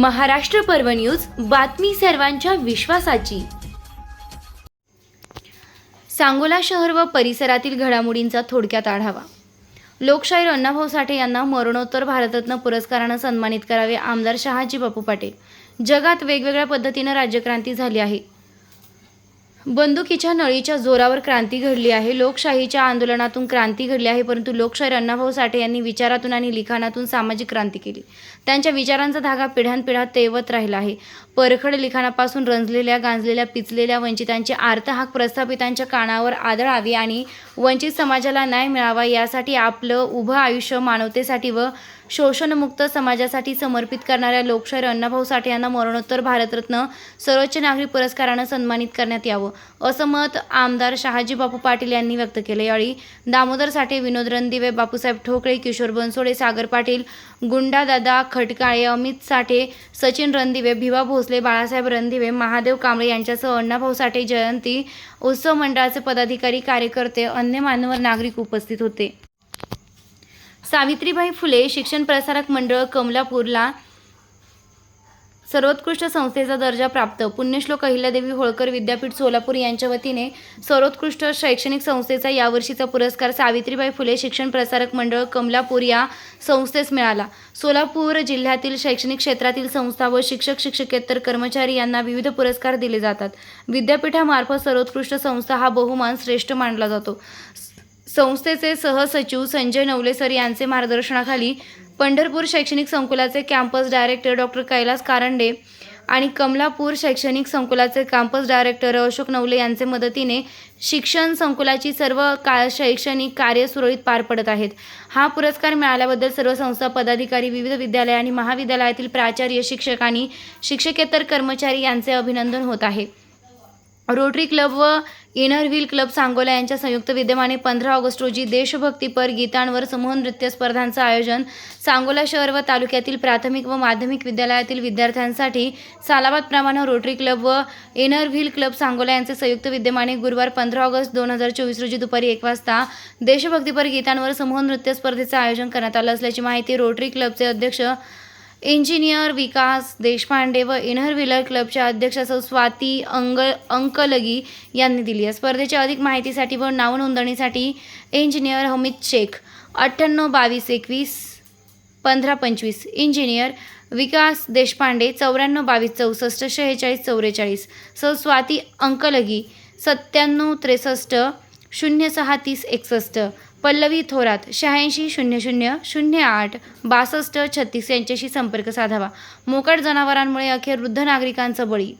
महाराष्ट्र पर्व न्यूज बातमी सर्वांच्या विश्वासाची. सांगोला शहर व परिसरातील घडामोडींचा थोडक्यात आढावा. लोकशाहीर अण्णाभाऊ साठे यांना मरणोत्तर भारतरत्न पुरस्कारानं सन्मानित करावे आमदार शहाजी बापू पाटील. जगात वेगवेगळ्या पद्धतीनं राज्यक्रांती झाली आहे. बंदुकीच्या नळीच्या जोरावर क्रांती घडली आहे. लोकशाहीच्या आंदोलनातून क्रांती घडली आहे परंतु लोकशाहीर अण्णाभाऊ साठे यांनी विचारातून आणि लिखाणातून सामाजिक क्रांती केली. त्यांच्या विचारांचा धागा पिढ्यानपिढ्या तेवत राहिला आहे. परखड लिखाणापासून रंजलेल्या गांजलेल्या पिचलेल्या वंचितांची आर्तहाक प्रस्थापितांच्या कानावर आदळावी आणि वंचित समाजाला न्याय मिळावा यासाठी आपलं उभं आयुष्य मानवतेसाठी व शोषणमुक्त समाजासाठी समर्पित करणाऱ्या लोकशाहीर अण्णाभाऊ साठे यांना मरणोत्तर भारतरत्न सर्वोच्च नागरी पुरस्कारानं सन्मानित करण्यात यावं असं मत आमदार शहाजी बापू पाटील यांनी व्यक्त केले. यावेळी दामोदर साठे विनोद रणदिवे बापूसाहेब ठोकळे किशोर बनसोडे सागर पाटील गुंडादादा खटकाळे अमित साठे सचिन रणदिवे भिवा भोसले बाळासाहेब रणदिवे महादेव कांबळे यांच्यासह अण्णाभाऊ साठे जयंती उत्सव मंडळाचे पदाधिकारी कार्यकर्ते अन्य मान्यवर नागरिक उपस्थित होते. सावित्रीबाई फुले शिक्षण प्रसारक मंडळ कमलापूरला सर्वोत्कृष्ट संस्थेचा दर्जा प्राप्त. पुण्यश्लोक अहिल्यादेवी होळकर विद्यापीठ सोलापूर यांच्या वतीने सर्वोत्कृष्ट शैक्षणिक संस्थेचा यावर्षीचा पुरस्कार सावित्रीबाई फुले शिक्षण प्रसारक मंडळ कमलापूर या संस्थेस मिळाला. सोलापूर जिल्ह्यातील शैक्षणिक क्षेत्रातील संस्था व शिक्षक शिक्षकेतर कर्मचारी यांना विविध पुरस्कार दिले जातात. विद्यापीठामार्फत सर्वोत्कृष्ट संस्था हा बहुमान श्रेष्ठ मानला जातो. संस्थेचे सहसचिव संजय नवलेसर यांचे मार्गदर्शनाखाली पंढरपूर शैक्षणिक संकुलाचे campus director doctor Kailas Karande आणि कमलापूर शैक्षणिक संकुलाचे कॅम्पस डायरेक्टर अशोक नवले यांचे मदतीने शिक्षण संकुलाची सर्व का शैक्षणिक कार्य सुरळीत पार पडत आहेत. हा पुरस्कार मिळाल्याबद्दल सर्व संस्था पदाधिकारी विविध विद्यालय आणि महाविद्यालयातील प्राचार्य शिक्षक आणि शिक्षकेतर कर्मचारी यांचे अभिनंदन होत आहे. रोटरी क्लब व इनर व्हील क्लब सांगोला यांच्या संयुक्त विद्यमाने पंधरा ऑगस्ट रोजी देशभक्तीपर गीतांवर समूह नृत्य स्पर्धांचं आयोजन सांगोला शहर व तालुक्यातील प्राथमिक व माध्यमिक विद्यालयातील विद्यार्थ्यांसाठी सालाबादप्रमाणे रोटरी क्लब व इनर व्हील क्लब सांगोला यांचे संयुक्त विद्यमाने गुरुवार पंधरा ऑगस्ट दोन हजार चोवीस रोजी दुपारी एक वाजता देशभक्तीपर गीतांवर समूह नृत्य स्पर्धेचं आयोजन करण्यात आलं असल्याची माहिती रोटरी क्लबचे अध्यक्ष इंजिनियर विकास देशपांडे व इनर व्हीलर क्लबच्या अध्यक्ष सौ स्वाती अंग अंकलगी यांनी दिली आहे. स्पर्धेच्या अधिक माहितीसाठी व नाव नोंदणीसाठी इंजिनियर हमीद शेख अठ्ठ्याण्णव बावीस एकवीस पंधरा पंचवीस. इंजिनियर विकास देशपांडे चौऱ्याण्णव बावीस चौसष्ट शेहेचाळीस चौवेचाळीस सौ स्वाती अंकलगी सत्त्याण्णव त्रेसष्ट शून्य सहा तीस एकसष्ट. पल्लवी थोरात शहाऐंशी शून्य शून्य शून्य आठ बासष्ट छत्तीस यांच्याशी संपर्क साधावा. मोकाट जनावरांमुळे अखेर वृद्ध नागरिकांचा बळी.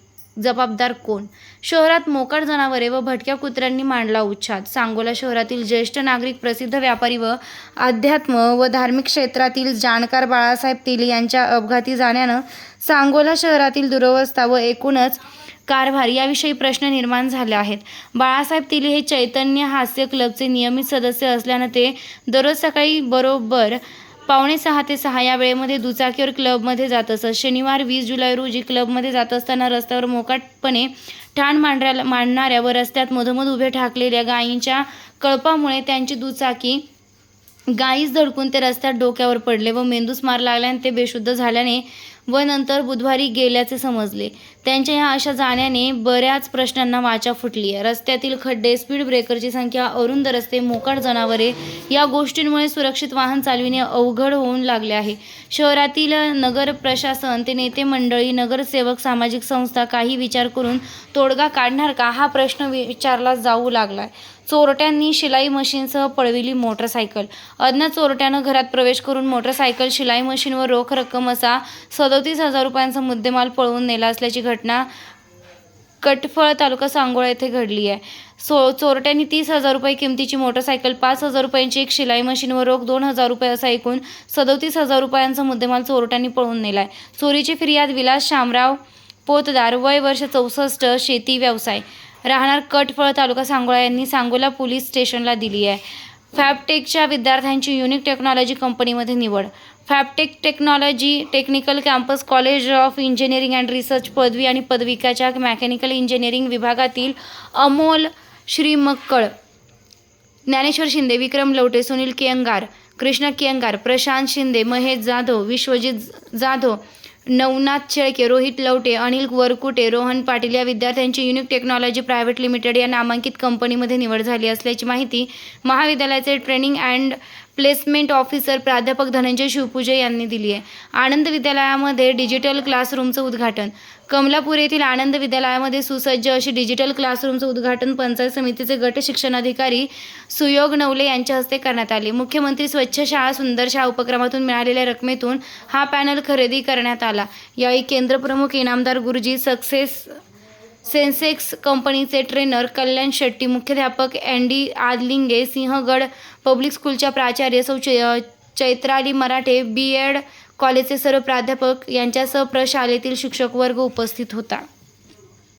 जबाबदार कोण? शहरात मोकाट जनावरे व भटक्या कुत्र्यांनी मांडला उच्छाद. सांगोला शहरातील ज्येष्ठ नागरिक प्रसिद्ध व्यापारी व अध्यात्म व धार्मिक क्षेत्रातील जाणकार बाळासाहेब तेली यांच्या अपघाती जाण्यानं सांगोला शहरातील दुरवस्था व एकूणच कारभार याविषयी प्रश्न निर्माण झाले आहेत. बाळासाहेब तिले हे चैतन्य हास्य क्लबचे नियमित सदस्य असल्यानं ते दररोज सकाळी बरोबर पावणे सहा ते सहा या वेळेमध्ये दुचाकीवर क्लबमध्ये जात असत. शनिवार वीस जुलै रोजी क्लबमध्ये जात असताना रस्त्यावर मोकाटपणे ठाण मांडऱ्या मांडणाऱ्या व रस्त्यात मधोमध उभे ठाकलेल्या गायींच्या कळपामुळे त्यांची दुचाकी गाईस धडकून ते रस्त्यात डोक्यावर पडले व मेंदूस मार लागल्याने ते बेशुद्ध झाल्याने व नंतर बुधवारी गेल्याचे समजले. त्यांच्या ह्या अशा जाण्याने बऱ्याच प्रश्नांना वाचा फुटली आहे रस्त्यातील खड्डे स्पीड ब्रेकरची संख्या अरुंद रस्ते मोकाट जनावरे या गोष्टींमुळे सुरक्षित वाहन चालविणे अवघड होऊन लागले आहे. शहरातील नगर प्रशासन ते नेते मंडळी नगरसेवक सामाजिक संस्था काही विचार करून तोडगा काढणार का हा प्रश्न विचारला जाऊ लागला आहे चोरट्यांनी शिलाई मशीनसह पळविली मोटरसायकल. अज्ञात चोरट्यानं घरात प्रवेश करून मोटरसायकल शिलाई मशीनवर रोख रक्कम असा सदोतीस हजार रुपयांचा मुद्देमाल पळवून नेला असल्याची घटना कटफळ तालुका सांगोळा येथे घडली आहे. सो चोरट्यांनी तीस हजार रुपये किमतीची मोटरसायकल पाच हजार रुपयांची एक शिलाई मशीन व रोख दोन हजार रुपये असा एकूण सदोतीस हजार रुपयांचा मुद्देमाल चोरट्यांनी पळवून नेला आहे चोरीची फिर्याद विलास शामराव पोतदार वय वर्ष चौसष्ट शेती व्यवसाय. राहणार कटफळ तालुका सांगोळा यांनी सांगोला पोलीस स्टेशनला दिली आहे. फॅबटेकच्या विद्यार्थ्यांची युनिक टेक्नॉलॉजी कंपनीमध्ये निवड. Fabtech technology technical campus college of engineering and research पदवी आणि पदविकाच्या मेकॅनिकल इंजिनिअरिंग विभागातील अमोल श्रीमक्कळ ज्ञानेश्वर शिंदे विक्रम लवटे सुनील केंगार कृष्ण केंगार प्रशांत शिंदे महेश जाधव विश्वजित जाधव नवनाथ शेळके रोहित लवटे अनिल वरकुटे रोहन पाटील या विद्यार्थ्यांची युनिक टेक्नॉलॉजी प्रायव्हेट लिमिटेड या नामांकित कंपनीमध्ये निवड झाली असल्याची माहिती महाविद्यालयाचे ट्रेनिंग अँड प्लेसमेंट ऑफिसर प्राध्यापक धनंजय शिवपूजे यांनी दिली आहे आनंद विद्यालयामध्ये डिजिटल क्लासरूमचं उद्घाटन. कमलापूर येथील आनंद विद्यालयामध्ये सुसज्ज अशी डिजिटल क्लासरूमचं उद्घाटन पंचायत समितीचे गट शिक्षणाधिकारी सुयोग नवले यांच्या हस्ते करण्यात आले. मुख्यमंत्री स्वच्छ शाळा सुंदर शाळा उपक्रमातून मिळालेल्या रकमेतून हा पॅनल खरेदी करण्यात आला. यावेळी केंद्रप्रमुख इनामदार गुरुजी सक्सेस सेन्सेक्स कंपनीचे ट्रेनर कल्याण शेट्टी मुख्याध्यापक N D Adlinge Sinhgad public स्कूलच्या प्राचार्य सौ चैत्राली मराठे बी एड कॉलेजचे सर्व प्राध्यापक यांच्यासह प्रशालेतील शिक्षक वर्ग उपस्थित होता.